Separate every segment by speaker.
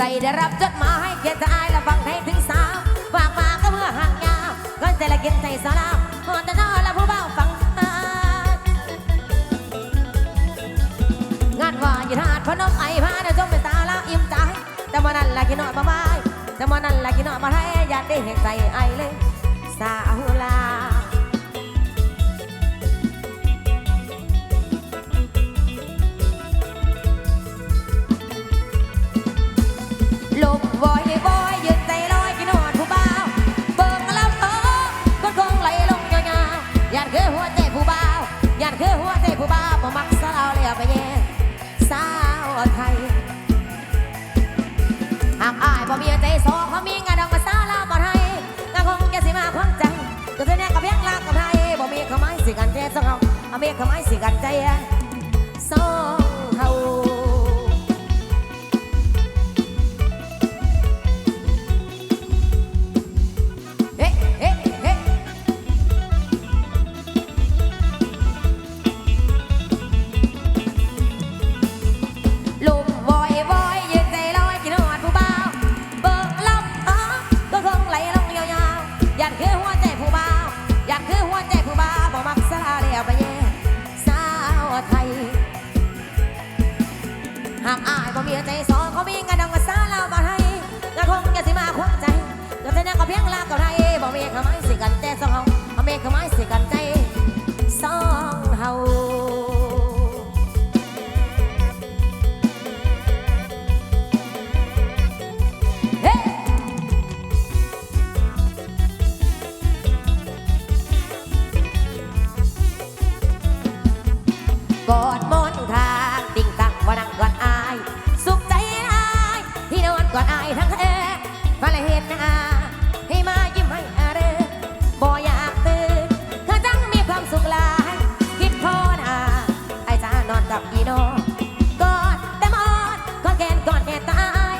Speaker 1: ใส่ได้รับจดหมายเกียนจะอายและฟังเพลงถึงสาวฝากมาก็เพื่อห่างยาวก่อนใจละกินใส่สาวลาวหอนแต่นอนและผู้เบาฟังงานว่าอยู่ทาดพนมไอ้พาเดี๋จมเป็นสาละอิ่มใจแต่มานั่นละกินนอนมาบายแต่มานั่นละกินนอนมาให้อยากได้เห็นใจไอ้เลยสาวลา สองเขาเอาเมีขมายสิกันใจสองเขา ทั้งเออฟาเลเหตุนาให้มายิ้มให้อาเรบ่อยากตื่นเธอจังมีความสุขหลาย คิดพอนาไอ้จ้านอนกับอีโนกอดแต่มอดกอดแกนกอดแกนตาย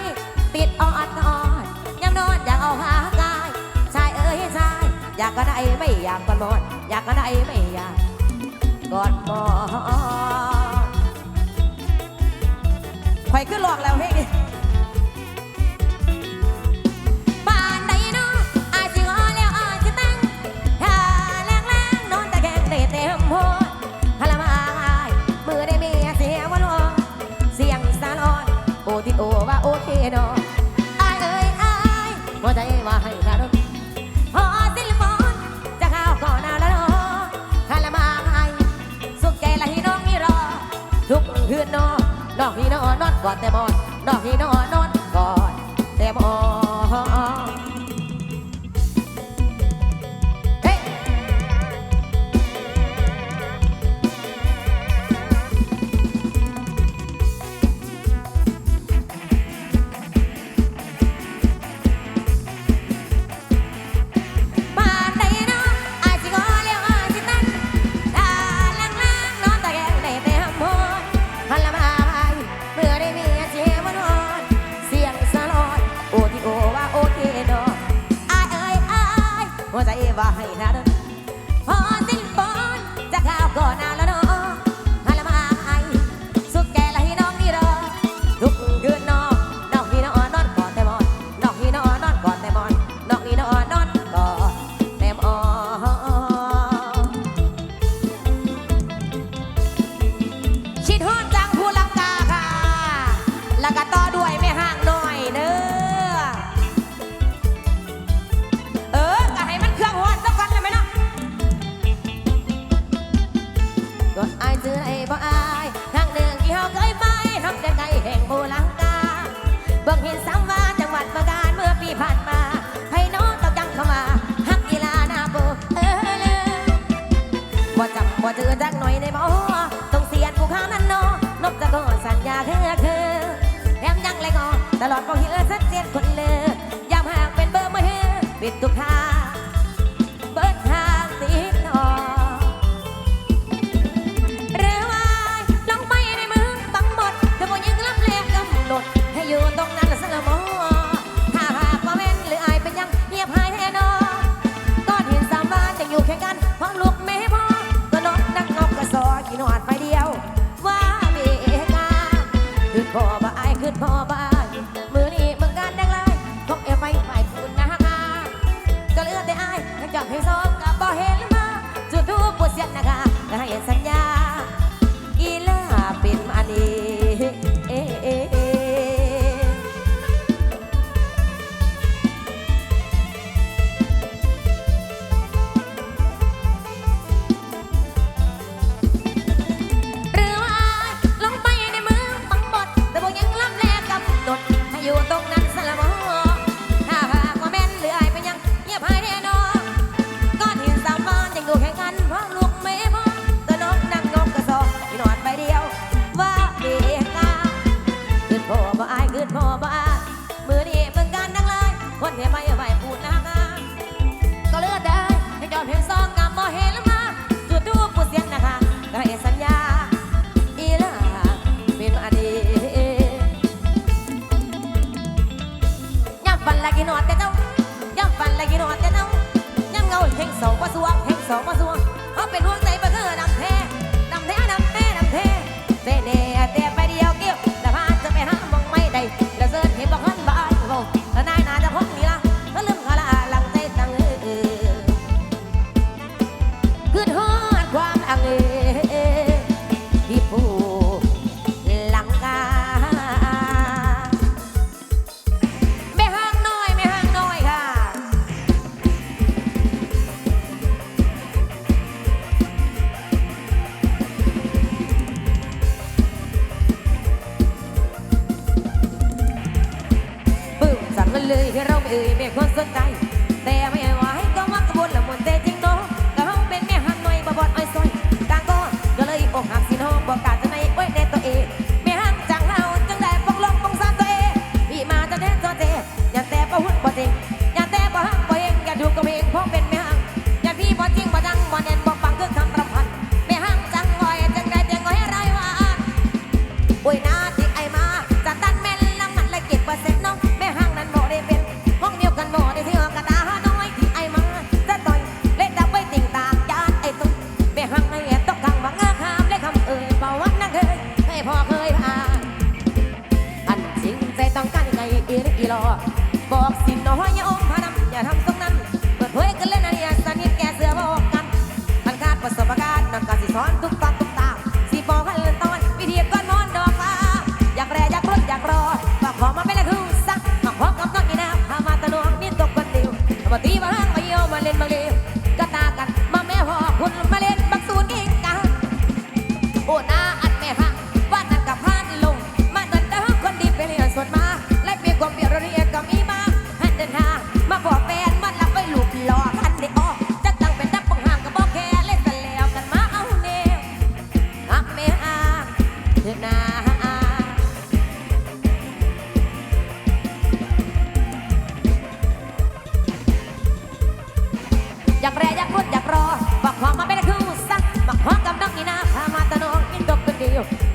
Speaker 1: ปิดออดกอดยังนอนอยากเอาหากายชายเอ้ยชาย อยากก็ได้ไม่อยากก็หมดอยากก็ได้ไม่อยากกอดหมอคอยขึ้นหลอกแล้วเฮ้ นอกพี่นอนนอนกอดแต่มอนนอกพี่นอนนอนกอดแต่มอน ตลอดบอกที่เออชัดเยนคนเลิกยามห่างเป็นเบอร์ไม่เฮอปิดทุกทาง เลยเราเอ่ยแม่คนสนใจแต่ไม่ว่าให้ก็วักกบวนละมุนเตจริงโตก็เฮาเป็นแม่หันหน่อยบ่บอดอ้อยซอยกางก็ก็เลยอกหักสินห้องบอกกาจะในโอ้ยในตัวเอง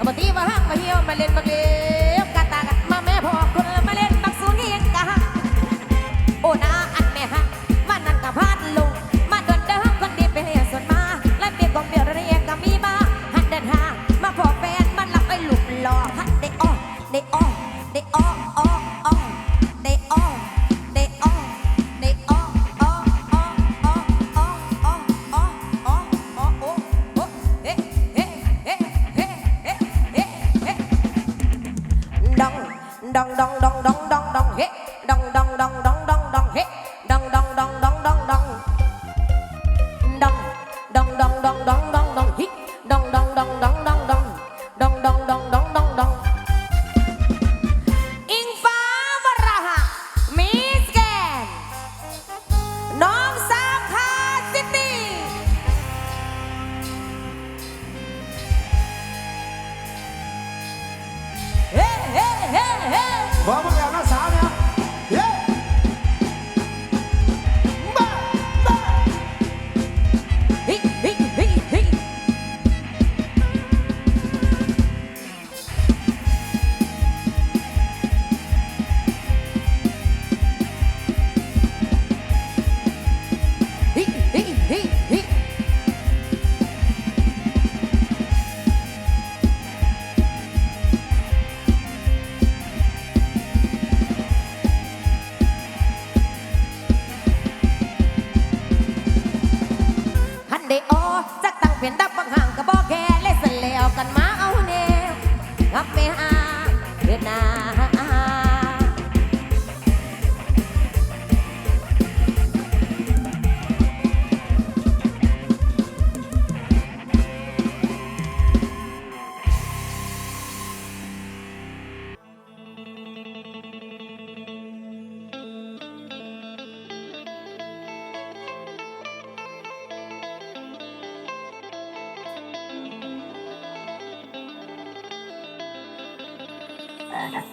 Speaker 1: บตีว่าหักมาเที่ยวมาเล่นมาเล đong đong đong đong đong đong hết Vamos! ค่ะ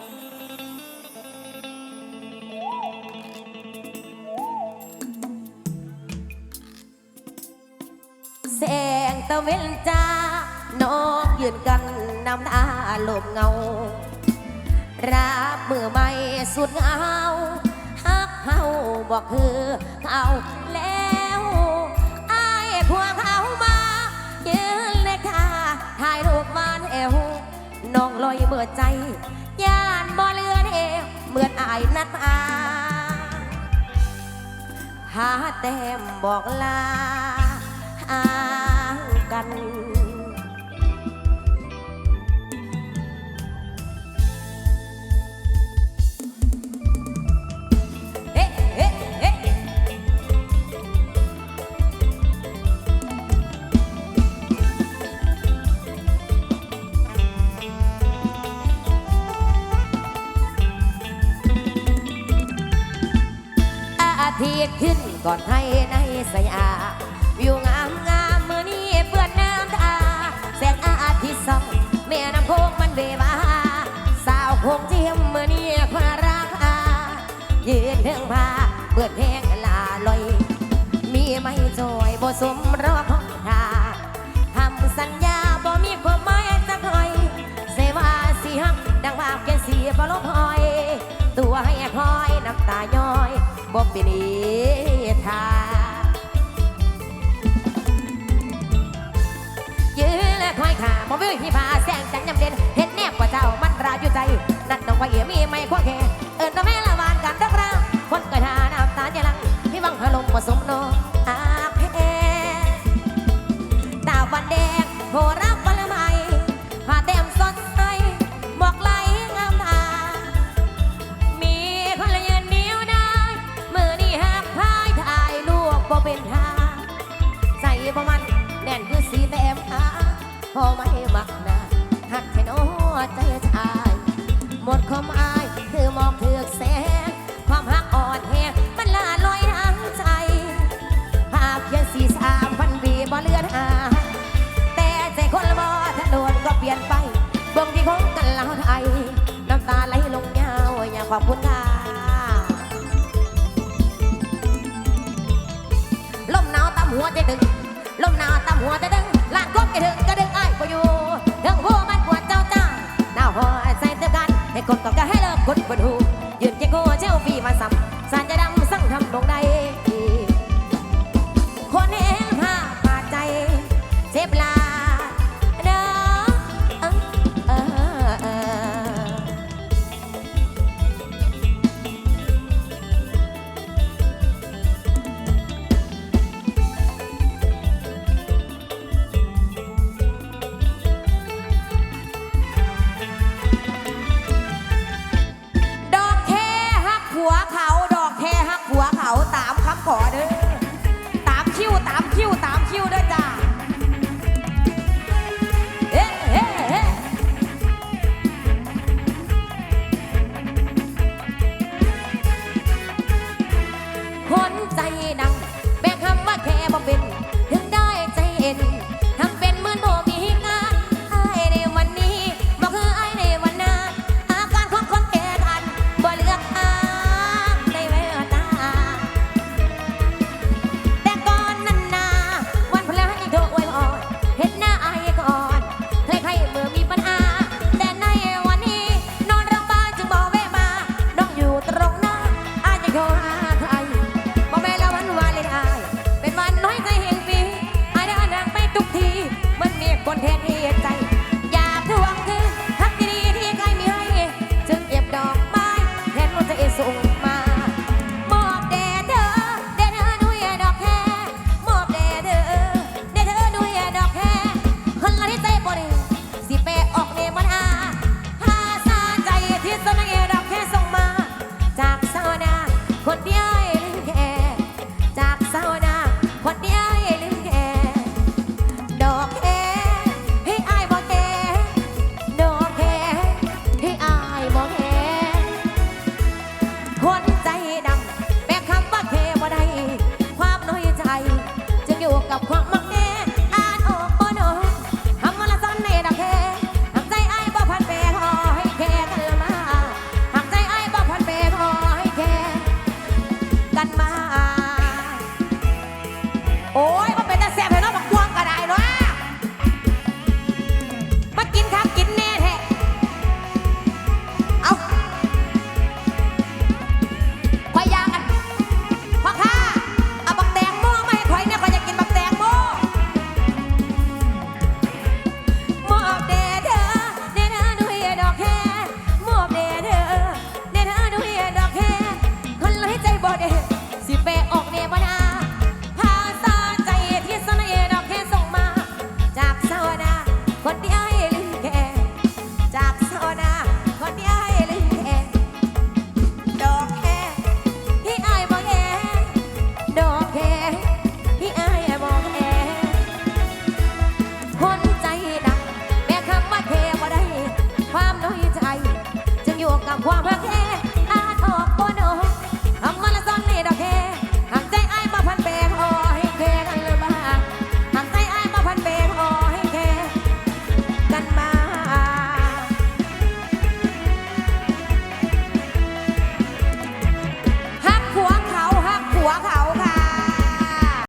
Speaker 1: แสงตะเวนจ้าน้องยืนกันน้ำตาหลบเงา รับมือไม่สุดเอาฮักเฮาบอกคือเขาแล้วไอ้พวงเขามายืนเลยค่ะถ่ายรูปมันเอวน้องลอยเบื่อใจ เหมือนอายนัดอาหาแต้มบอกลาอ้างกัน ขึ้นก่อนให้ในสยามวิวงามงามมือนี้เปื้อนน้ำตาแสงอาทิตย์ส่องแม่น้ำโคงมันเบวาสาวคงเทียมมือนี้ควาราคายืนเทิงผ้าเปิดเพลงลาลอย มีไม่จอยบ่สมรอของทาทำสัญญาบ่มีความหมายสักหน่อยเสว่าสิฮักดังว่าแกสีบ่ลบหอย ตัวให้คอยน้ำตาย้อย บ่เป็นทานยื้อและคอยขาบ่วิวที่พาแสงจังยำเด่นเห็นแนบกว่าเจ้ามันราอยู่ใจ นั่นต้องว่าเอี่ยมีไม่ควงแค่ อไม่มักหนาหักแค่นอใจชาย หมดความอายคือมองเถือกแสง ความหักอ่อนแหงมันลาลอยทางใจภาพเพียงสี่สามพันปีบ่เลือนหา แต่ใจคนละบ่ถนนก็เปลี่ยนไปเบ่งที่ของกันเราไทย น้ำตาไหลลงยาวอย่ากขอบคุณค่ะลมหนาวตามหัวใจดึงลมหนาวตามหัวใจดึง กันกดก็ก็ให้เลิกกดบนหูยืนเจ๊โก้เจ้าฟีมาสับสารจะดำสั่งทำตรงใด